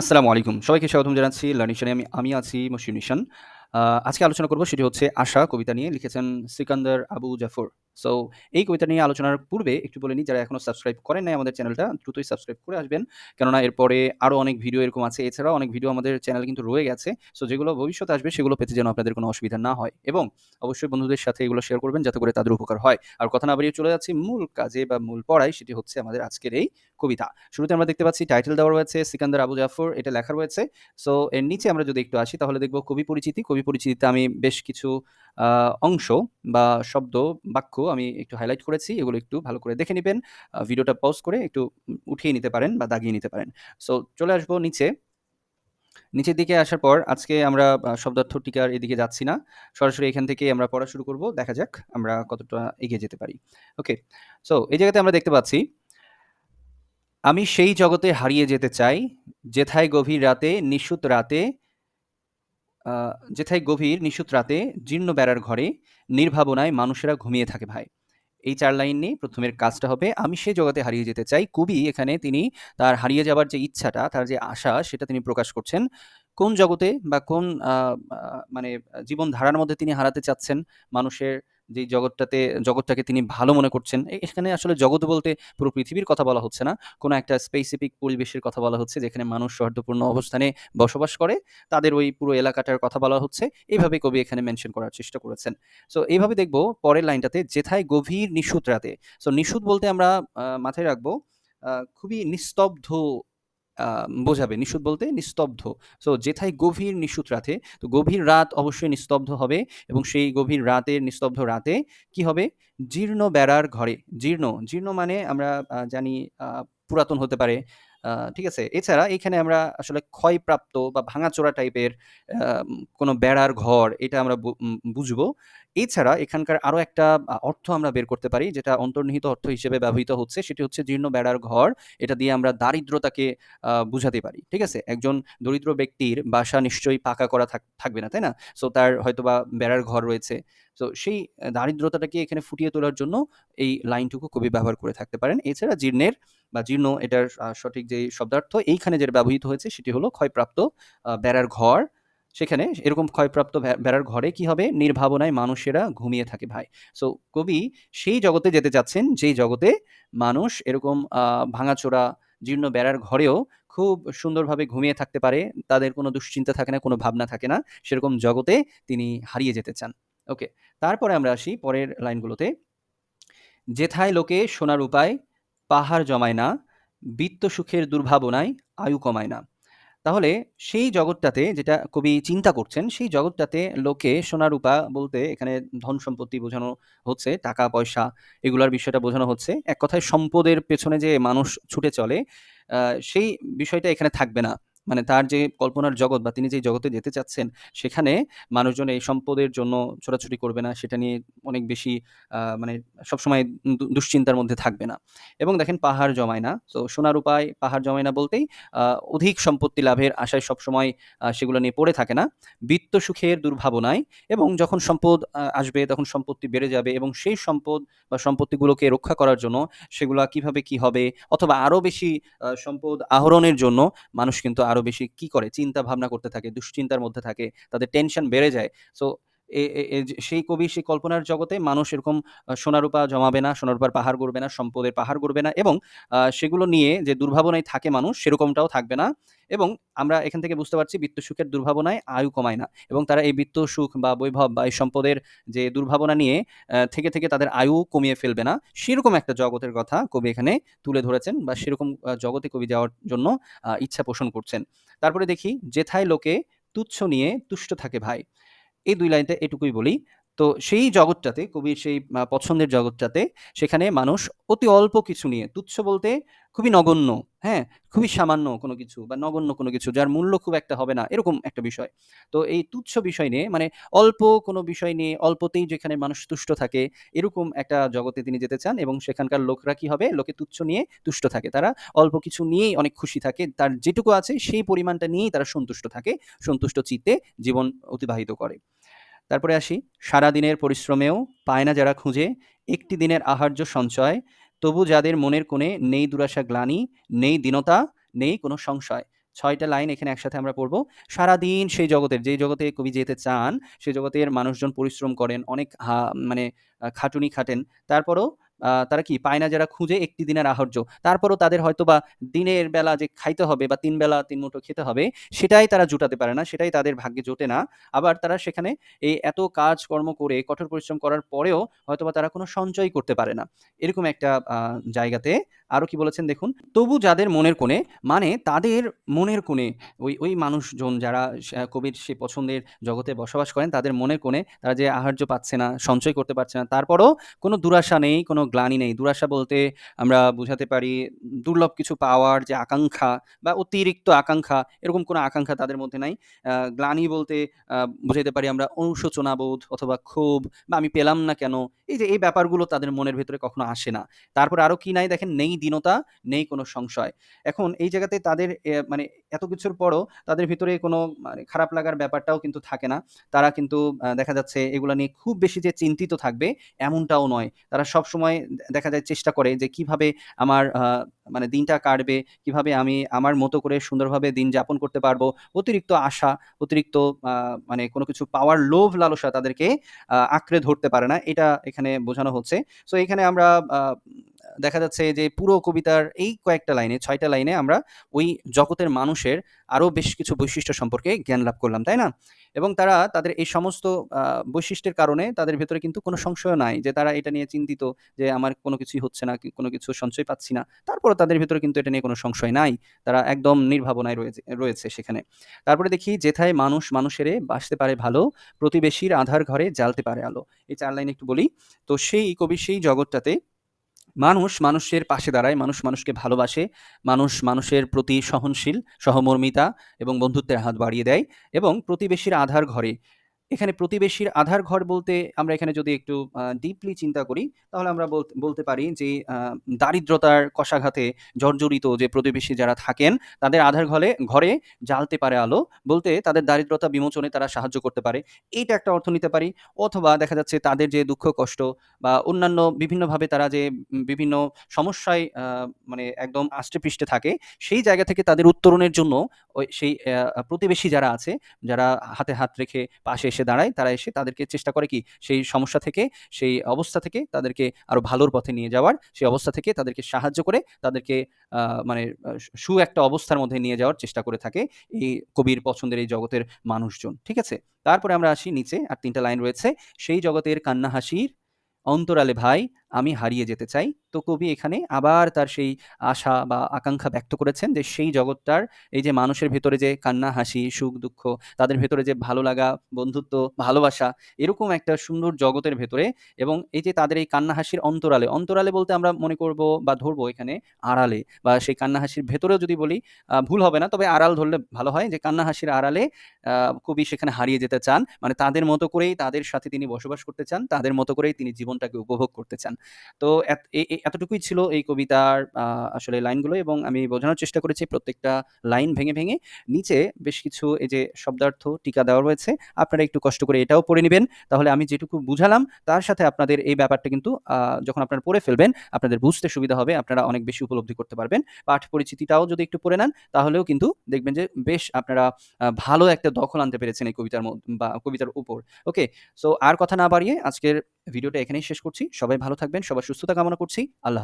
আসসালামু আলাইকুম। সবাইকে স্বাগতম জানাচ্ছি লার্নিশনে আমি আমি আছি মশিউর নিশান। আজকে আলোচনা করব সেটি হচ্ছে 'আশা' কবিতা নিয়ে লিখেছেন সিকান্দার আবু জাফর। সো এই কবিতা নিয়ে আলোচনার পূর্বে একটু বলে নিই যারা এখনও সাবস্ক্রাইব করেন নাই আমাদের চ্যানেলটা দ্রুতই সাবস্ক্রাইব করে আসবেন। কেননা এরপরে আরও অনেক ভিডিও এরকম আছে। এছাড়াও অনেক ভিডিও আমাদের চ্যানেল কিন্তু রয়ে গেছে। সো যেগুলো ভবিষ্যতে আসবে সেগুলো পেতে যেন আপনাদের কোনো অসুবিধা না হয় এবং অবশ্যই বন্ধুদের সাথে এগুলো শেয়ার করবেন যাতে করে তাদের উপকার হয়। আর কথা না বাড়িয়ে চলে যাচ্ছি মূল কাজে বা মূল পড়ায় সেটি হচ্ছে আমাদের আজকের এই কবিতা। শুরুতে আমরা দেখতে পাচ্ছি টাইটেল দেওয়া রয়েছে সিকান্দার আবু জাফর এটা লেখা রয়েছে। সো এর নিচে আমরা যদি একটু আসি তাহলে দেখব কবি পরিচিতি। কবি পরিচিতিতে আমি বেশ কিছু অংশ বা শব্দ, বাক্য আমি একটু হাইলাইট করেছি। এগুলো একটু ভালো করে দেখে নেবেন ভিডিওটা পজ করে একটু উঠিয়ে নিতে পারেন বা দাগিয়ে নিতে পারেন। সো চলে আসব নিচে। নিচের দিকে আসার পর আজকে আমরা শব্দার্থ টিকার এদিকে যাচ্ছি না। সরাসরি এখান থেকেই আমরা পড়া শুরু করব। দেখা যাক আমরা কতটা এগিয়ে যেতে পারি। ওকে। সো এই জায়গাতে আমরা দেখতে পাচ্ছি আমি সেই জগতে হারিয়ে যেতে চাই, যেথায় গভীর রাতে, নিশুত রাতে যেথায় গভীর নিশুত রাতে জীর্ণ বেড়ার ঘরে নির্ভাবনায় মানুষেরা ঘুমিয়ে থাকে ভাই। এই চার লাইন নিয়ে প্রথমের কাজটা হবে আমি সে জগতে হারিয়ে যেতে চাই। কবি এখানে তিনি তার হারিয়ে যাবার যে ইচ্ছাটা, তার যে আশা সেটা তিনি প্রকাশ করছেন। কোন জগতে বা কোন মানে জীবন জীবনধারার মধ্যে তিনি হারাতে চাচ্ছেন মানুষের যেই জগৎটাতে, জগৎটাকে তিনি ভালো মনে করছেন। এখানে আসলে জগৎ বলতে পুরো পৃথিবীর কথা বলা হচ্ছে না। কোনো একটা স্পেসিফিক পরিবেশের কথা বলা হচ্ছে, যেখানে মানুষ সৌহার্দ্যপূর্ণ অবস্থানে বসবাস করে। তাদের ওই পুরো এলাকাটার কথা বলা হচ্ছে। এভাবে কবি এখানে মেনশন করার চেষ্টা করেছেন। সো এইভাবে দেখব পরের লাইনটাতে, যেথায় গভীর নিশুত রাতে। সো নিশুত বলতে আমরা মাথায় রাখব খুবই নিস্তব্ধ বোঝাবে। নিশুত বলতে নিস্তব্ধ। সো যেথায় গভীর নিশুত রাতে, তো গভীর রাত অবশ্যই নিস্তব্ধ হবে এবং সেই গভীর রাতের নিস্তব্ধ রাতে কি হবে? জীর্ণ বেড়ার ঘরে। জীর্ণ, জীর্ণ মানে আমরা জানি পুরাতন হতে পারে। ঠিক আছে? এছাড়া এখানে আমরা আসলে ক্ষয়প্রাপ্ত বা ভাঙাচোরা টাইপের কোনো বেড়ার ঘর এটা আমরা বু বুঝব। এছাড়া এখানকার আরও একটা অর্থ আমরা বের করতে পারি যেটা অন্তর্নিহিত অর্থ হিসেবে ব্যবহৃত হচ্ছে সেটি হচ্ছে জীর্ণ বেড়ার ঘর। এটা দিয়ে আমরা দারিদ্রতাকে বুঝাতে পারি। ঠিক আছে? একজন দরিদ্র ব্যক্তির বাসা নিশ্চয়ই পাকা করা থাক থাকবে না, তাই না? সো তার হয়তোবা বেড়ার ঘর রয়েছে। তো সেই দারিদ্রতাটাকে এখানে ফুটিয়ে তোলার জন্য এই লাইনটুকু কবি ব্যবহার করে থাকতে পারেন। এছাড়া জীর্ণের বা জীর্ণ এটার সঠিক যেই শব্দার্থ এইখানে যেটা ব্যবহৃত হয়েছে সেটি হলো ক্ষয়প্রাপ্ত বেড়ার ঘর। সেখানে এরকম ক্ষয়প্রাপ্ত বেড়ার ঘরে কি হবে? নির্ভাবনায় মানুষেরা ঘুমিয়ে থাকে ভাই। সো কবি সেই জগতে যেতে চাচ্ছেন যেই জগতে মানুষ এরকম ভাঙাচোরা জীর্ণ বেড়ার ঘরেও খুব সুন্দরভাবে ঘুমিয়ে থাকতে পারে। তাদের কোনো দুশ্চিন্তা থাকে না, কোনো ভাবনা থাকে না। সেরকম জগতে তিনি হারিয়ে যেতে চান। ওকে। তারপরে আমরা আসি পরের লাইনগুলোতে। যেথায় লোকে সোনার উপায় পাহাড় জমায় না, বিত্ত সুখের দুর্ভাবনায় আয়ু কমায় না। তাহলে সেই জগৎটাতে যেটা কবি চিন্তা করছেন, সেই জগৎটাতে লোকে সোনা-রূপা বলতে এখানে ধন-সম্পত্তি বোঝানো হচ্ছে, টাকা-পয়সা এগুলার বিষয়টা বোঝানো হচ্ছে। এক কথায় সম্পদের পেছনে যে মানুষ ছুটে চলে, সেই বিষয়টা এখানে থাকবে না। মানে তার যে কল্পনার জগৎ বা তিনি যেই জগতে যেতে চাচ্ছেন, সেখানে মানুষজন এই সম্পদের জন্য ছোটাছুটি করবে না। সেটা নিয়ে অনেক বেশি মানে সবসময় দুশ্চিন্তার মধ্যে থাকবে না। এবং দেখেন পাহাড় জমায় না। তো সোনার উপায় পাহাড় জমায় না বলতেই অধিক সম্পত্তি লাভের আশায় সবসময় সেগুলো নিয়ে পড়ে থাকে না। বিত্ত সুখের দুর্ভাবনায় এবং যখন সম্পদ আসবে তখন সম্পত্তি বেড়ে যাবে এবং সেই সম্পদ বা সম্পত্তিগুলোকে রক্ষা করার জন্য সেগুলা কীভাবে কি হবে অথবা আরও বেশি সম্পদ আহরণের জন্য মানুষ কিন্তু আরও বেশি কি করে? চিন্তা ভাবনা করতে থাকে, দুশ্চিন্তার মধ্যে থাকে। তাদের টেনশন বেড়ে যায়। সো সেই কবি সেই কল্পনার জগতে মানুষ এরকম সোনা-রূপা জমাবে না, সোনা-রূপার পাহাড় গড়বে না, সম্পদের পাহাড় গড়বে না এবং সেগুলো নিয়ে যে দুর্ভাবনায় থাকে মানুষ সেরকমটাও থাকবে না এবং আমরা এখান থেকে বুঝতে পারছি বিত্ত সুখের দুর্ভাবনায় আয়ু কমায় না এবং তারা এই বিত্ত সুখ বা বৈভব বা এই সম্পদের যে দুর্ভাবনা নিয়ে থেকে, থেকে তাদের আয়ু কমিয়ে ফেলবে না। সেরকম একটা জগতের কথা কবি এখানে তুলে ধরেছেন বা সেরকম জগতে কবি যাওয়ার জন্য ইচ্ছা পোষণ করছেন। তারপরে দেখি যেথায় লোকে তুচ্ছ নিয়ে তুষ্ট থাকে ভাই। এই দুই লাইনটা এটুকুই বলি। তো সেই জগৎটাতে কবির সেই পছন্দের জগৎটাতে সেখানে মানুষ অতি অল্প কিছু নিয়ে তুচ্ছ বলতে খুবই নগণ্য, হ্যাঁ? খুবই সামান্য কোনো কিছু বা নগণ্য কোনো কিছু যার মূল্য খুব একটা হবে না, এরকম একটা বিষয়। তো এই তুচ্ছ বিষয় নিয়ে মানে অল্প কোনো বিষয় নিয়ে অল্পতেই যেখানে মানুষ তুষ্ট থাকে, এরকম একটা জগতে তিনি যেতে চান এবং সেখানকার লোকরা কি হবে? লোকে তুচ্ছ নিয়ে তুষ্ট থাকে। তারা অল্প কিছু নিয়েই অনেক খুশি থাকে। তার যেটুকু আছে সেই পরিমাণটা নিয়েই তারা সন্তুষ্ট থাকে। সন্তুষ্ট চিত্তে জীবন অতিবাহিত করে। তারপরে আসি, সারা দিনের পরিশ্রমেও পায় না যারা খুঁজে একটি দিনের আহার্য সঞ্চয়, তবু যাদের মনের কোণে নেই দুরাশা গ্লানি, নেই দীনতা, নেই কোনো সংশয়। ছয়টা লাইন এখানে একসাথে আমরা পড়ব সারাদিন সেই জগতের যে জগতে কবি যেতে চান সেই জগতের মানুষজন পরিশ্রম করেন অনেক মানে খাটুনি খাটেন তারপরও তারা কি পায় না যারা খুঁজে একটি দিনের আহার্য। তারপরও তাদের হয়তো বা দিনের বেলা যে খাইতে হবে বা তিন বেলা তিন মুঠো খেতে হবে, সেটাই তারা জুটাতে পারে না, সেটাই তাদের ভাগ্যে জোটে না। আবার তারা সেখানে এই এত কাজ কর্ম করে, কঠোর পরিশ্রম করার পরেও হয়তোবা তারা কোনো সঞ্চয় করতে পারে না। এরকম একটা জায়গাতে আরও কি বলেছেন দেখুন, তবু যাদের মনের কোণে মানে তাদের মনের কোণে, ওই ওই মানুষজন যারা কবির সে পছন্দের জগতে বসবাস করেন, তাদের মনের কোণে তারা যে আহার্য পাচ্ছে না, সঞ্চয় করতে পারছে না, তারপরও কোনো দুরাশা নেই, কোনো গ্লানি নেই। দুরাশা বলতে আমরা বুঝাতে পারি দুর্লভ কিছু পাওয়ার যে আকাঙ্ক্ষা বা অতিরিক্ত আকাঙ্ক্ষা, এরকম কোনো আকাঙ্ক্ষা তাদের মধ্যে নাই। গ্লানি বলতে বোঝাতে পারি আমরা অনুশোচনাবোধ অথবা ক্ষোভ বা আমি পেলাম না কেন এই যে এই ব্যাপারগুলো তাদের মনের ভেতরে কখনো আসে না। তারপর আরও কি নাই দেখেন, নেই দীনতা, নেই কোনো সংশয়। এখন এই জায়গাতে তাদের মানে এত কিছুর পরও তাদের ভিতরে কোনো মানে খারাপ লাগার ব্যাপারটাও কিন্তু থাকে না। তারা কিন্তু দেখা যাচ্ছে এগুলো নিয়ে খুব বেশি যে চিন্তিত থাকবে এমনটাও নয়। তারা সব সময় দেখা যায় চেষ্টা করে যে কীভাবে আমার মানে দিনটা কাটবে, কীভাবে আমি আমার মতো করে সুন্দরভাবে দিন যাপন করতে পারব। অতিরিক্ত আশা, অতিরিক্ত মানে কোনো কিছু পাওয়ার লোভ, লালসা তাদেরকে আঁকড়ে ধরতে পারে না। এটা এখানে বোঝানো হচ্ছে। সো এখানে আমরা দেখা যাচ্ছে যে পুরো কবিতার এই কয়েকটা লাইনে, ছয়টা লাইনে আমরা ওই জগতের মানুষের আরও বেশ কিছু বৈশিষ্ট্য সম্পর্কে জ্ঞান লাভ করলাম, তাই না? এবং তারা তাদের এই সমস্ত বৈশিষ্ট্যের কারণে তাদের ভেতরে কিন্তু কোনো সংশয় নাই যে তারা এটা নিয়ে চিন্তিত যে আমার কোনো কিছুই হচ্ছে না কোনো কিছু সঞ্চয় পাচ্ছি না। তারপরে তাদের ভিতরে কিন্তু এটা নিয়ে কোনো সংশয় নাই। তারা একদম নির্ভাবনায় রয়েছে রয়েছে সেখানে। তারপরে দেখি যেথায় মানুষ মানুষেরে বাসতে পারে ভালো, প্রতিবেশীর আধার ঘরে জ্বালতে পারে আলো। এই চার লাইন একটু বলি। তো সেই কবি সেই জগৎটাতে মানুষ মানুষের পাশে দাঁড়ায়, মানুষ মানুষকে ভালোবাসে, মানুষ মানুষের প্রতি সহনশীল, সহমর্মিতা এবং বন্ধুত্বের হাত বাড়িয়ে দেয় এবং প্রতিবেশীর আধার ঘরে এখানে প্রতিবেশীর আধার ঘর বলতে আমরা এখানে যদি একটু ডিপলি চিন্তা করি, তাহলে আমরা বলতে পারি যে দারিদ্রতার কষাঘাতে জর্জরিত যে প্রতিবেশী যারা থাকেন, তাদের আধার ঘরে ঘরে জ্বালতে পারে আলো, বলতে তাদের দারিদ্রতা বিমোচনে তারা সাহায্য করতে পারে। এইটা একটা অর্থ নিতে পারি। অথবা দেখা যাচ্ছে তাদের যে দুঃখ, কষ্ট বা অন্যান্য বিভিন্নভাবে তারা যে বিভিন্ন সমস্যায় মানে একদম আষ্টে পৃষ্ঠে থাকে, সেই জায়গা থেকে তাদের উত্তরণের জন্য ওই সেই প্রতিবেশী যারা আছে, যারা হাতে হাত রেখে পাশে এসে দাঁড়ায়, তারা এসে তাদেরকে চেষ্টা করে কি সেই সমস্যা থেকে, সেই অবস্থা থেকে তাদেরকে আরও ভালোর পথে নিয়ে যাওয়ার, সেই অবস্থা থেকে তাদেরকে সাহায্য করে তাদেরকে মানে সু একটা অবস্থার মধ্যে নিয়ে যাওয়ার চেষ্টা করে থাকে এই কবির পছন্দের এই জগতের মানুষজন, ঠিক আছে? তারপরে আমরা আসি নিচে, আর তিনটা লাইন রয়েছে, সেই জগতের কান্না হাসির অন্তরালে ভাই আমি হারিয়ে যেতে চাই। তো কবি এখানে আবার তার সেই আশা বা আকাঙ্ক্ষা ব্যক্ত করেছেন যে সেই জগৎটার এই যে মানুষের ভেতরে যে কান্না, হাসি, সুখ, দুঃখ, তাদের ভেতরে যে ভালো লাগা, বন্ধুত্ব, ভালোবাসা, এরকম একটা সুন্দর জগতের ভেতরে এবং এই যে তাদের এই কান্না, হাসির অন্তরালে অন্তরালে বলতে আমরা মনে করব বা ধরবো এখানে আড়ালে বা সেই কান্না, হাসির ভেতরেও যদি বলি ভুল হবে না, তবে আড়াল ধরলে ভালো হয় যে কান্না, হাসির আড়ালে কবি সেখানে হারিয়ে যেতে চান। মানে তাদের মতো করেই তাদের সাথে তিনি বসবাস করতে চান, তাদের মতো করেই তিনি জীবনটাকে উপভোগ করতে চান। তো এতটুকুই ছিল এই কবিতার আসলে লাইনগুলো এবং আমি বোঝানোর চেষ্টা করেছি প্রত্যেকটা লাইন ভেঙে ভেঙে। নিচে বেশ কিছু এই যে শব্দার্থ টিকা দেওয়া রয়েছে, আপনারা একটু কষ্ট করে এটাও পড়ে নেবেন। তাহলে আমি যেটুকু বুঝালাম, তার সাথে আপনাদের এই ব্যাপারটা কিন্তু যখন আপনারা পড়ে ফেলবেন, আপনাদের বুঝতে সুবিধা হবে, আপনারা অনেক বেশি উপলব্ধি করতে পারবেন। পাঠ পরিচিতিটাও যদি একটু পড়ে নেন, তাহলেও কিন্তু দেখবেন যে বেশ আপনারা ভালো একটা দখল আনতে পেরেছেন এই কবিতার বা কবিতার উপর। ওকে, সো আর কথা না বাড়িয়ে আজকের ভিডিওটা এখানেই শেষ করছি সবাই ভালো থাকবেন সবার সুস্থতা কামনা করছি আল্লাহ।